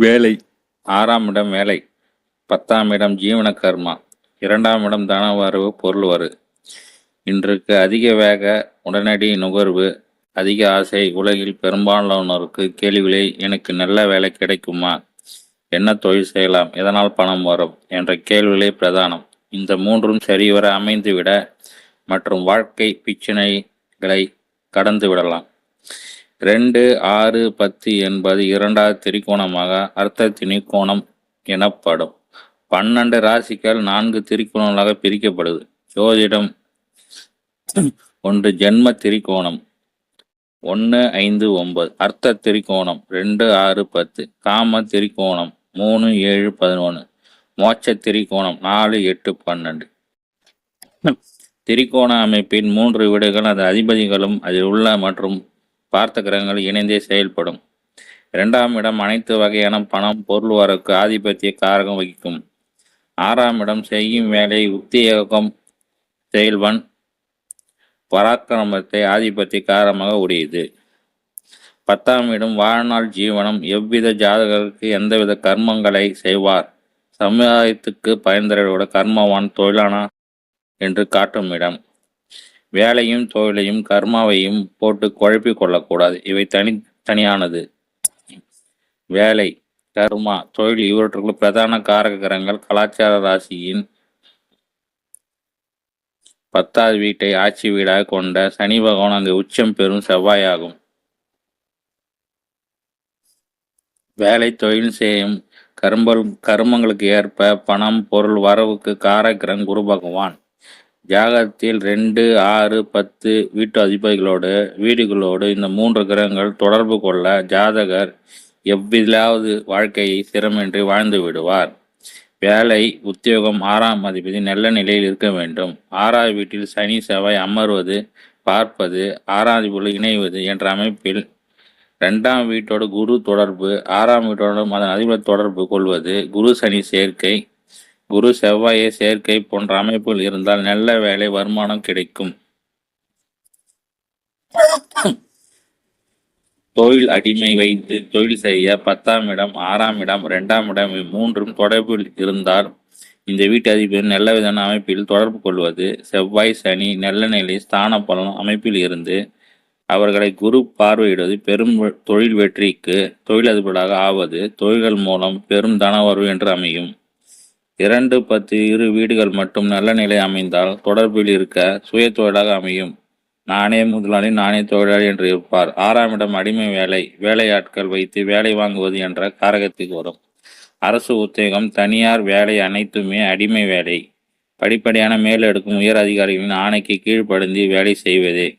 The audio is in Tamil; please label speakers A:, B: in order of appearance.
A: வேலை. ஆறாம் இடம் வேலை. பத்தாம் இடம் ஜீவன கர்மா. இரண்டாம் இடம் தன வரவு பொருள் வரு இன்றைக்கு அதிக வேக உடனடி நுகர்வு அதிக ஆசை உலகில் பெரும்பாலானோருக்கு கேள்விகளை எனக்கு நல்ல வேலை கிடைக்குமா? என்ன தொழில் செய்யலாம்? எதனால் பணம் வரும்? என்ற கேள்விகளே பிரதானம். இந்த மூன்றும் சரிவர அமைந்துவிட மற்றும் வாழ்க்கை பிரச்சனைகளை கடந்து விடலாம். ரெண்டு ஆறு பத்து என்பது இரண்டாவது திரிகோணமாக அர்த்த திணிக்கோணம் எனப்படும். பன்னெண்டு ராசிகள் நான்கு திரிகோணங்களாக பிரிக்கப்படுது. ஜோதிடம். ஒன்று ஜென்ம திரிகோணம். ஒன்று ஐந்து ஒன்பது. அர்த்த திரிகோணம். ரெண்டு ஆறு பத்து. காம திரிகோணம். மூணு ஏழு பதினொன்று மோட்ச திரிகோணம். நாலு எட்டு பன்னெண்டு. திரிகோண அமைப்பின் மூன்று வீடுகள் அது அதிபதிகளும் அதில் உள்ள மற்றும் பார்த்த கிரகங்கள் இணைந்தே செயல்படும். இரண்டாம் இடம் அனைத்து வகையான பணம் பொருள் வரக்கு ஆதிபத்திய காரகம் வகிக்கும். ஆறாம் இடம் செய்யும் வேலை உத்தியோகம் செயல்வன் பராக்கிரமத்தை ஆதிபத்திய காரமாக உடையது. பத்தாம் இடம் வாழ்நாள் ஜீவனம் எவ்வித ஜாதகருக்கு எந்தவித கர்மங்களை செய்வார் சமுதாயத்துக்கு பயன்தரோட கர்மவான் தொழிலானா என்று காட்டும் இடம். வேலையும் தொழிலையும் கர்மாவையும் போட்டு குழப்பி கொள்ளக்கூடாது. இவை தனி தனியானது. வேலை கர்மா தொழில் இவற்றுக்குள் பிரதான காரக கிரகங்கள் கலாச்சார ராசியின் பத்தாவது வீட்டை ஆட்சி வீடாக கொண்ட சனி பகவான் அங்கு உச்சம் பெறும் செவ்வாயாகும். வேலை தொழில் செய்யும் கரும்பல் கருமங்களுக்கு ஏற்ப பணம் பொருள் வரவுக்கு காரகிரன் குரு பகவான். ஜாகத்தில் ரெண்டு ஆறு பத்து வீட்டு அதிபதிகளோடு வீடுகளோடு இந்த மூன்று கிரகங்கள் தொடர்பு கொள்ள ஜாதகர் எவ்விதாவது வாழ்க்கையை சிரமின்றி வாழ்ந்து விடுவார். வேலை உத்தியோகம் ஆறாம் அதிபதி நல்ல நிலையில் இருக்க வேண்டும். ஆறாவது வீட்டில் சனி செவ்வாய் அமர்வது பார்ப்பது ஆறாம் அதிபதியில் இணைவது என்ற அமைப்பில் ரெண்டாம் வீட்டோடு குரு தொடர்பு ஆறாம் வீட்டோட அதன் அதிபர் தொடர்பு கொள்வது குரு சனி சேர்க்கை குரு செவ்வாயை சேர்க்கை போன்ற அமைப்புகள் இருந்தால் நல்ல வேலை வருமானம் கிடைக்கும். தொழில் அடிமை வைத்து தொழில் செய்ய பத்தாம் இடம் ஆறாம் இடம் இரண்டாம் இடம் மூன்றும் தொடர்பில் இருந்தால் இந்த வீட்டு அதிபர் நல்ல விதமான அமைப்பில் தொடர்பு கொள்வது செவ்வாய் சனி நல்ல நிலை ஸ்தான பலன் அமைப்பில் இருந்து அவர்களை குரு பார்வையிடுவது பெரும் தொழில் வெற்றிக்கு தொழிலதிபராக ஆவது தொழில்கள் மூலம் பெரும் தனவரவு என்று அமையும். இரண்டு பத்து இரு வீடுகள் மட்டும் நல்ல நிலை அமைந்தால் தொடர்பில் இருக்க சுய தொழிலாக அமையும். நானே முதலாளி நானே தொழிலாளி என்று இருப்பார். ஆறாம் இடம் அடிமை வேலை வேலையாட்கள் வைத்து வேலை வாங்குவது என்ற காரகத்துக்கு வரும். அரசு உத்தியோகம் தனியார் வேலை அனைத்துமே அடிமை வேலை. படிப்படியான மேலெடுக்கும் உயர் அதிகாரிகளின் ஆணைக்கு கீழ்ப்படுந்தி வேலை செய்வதே.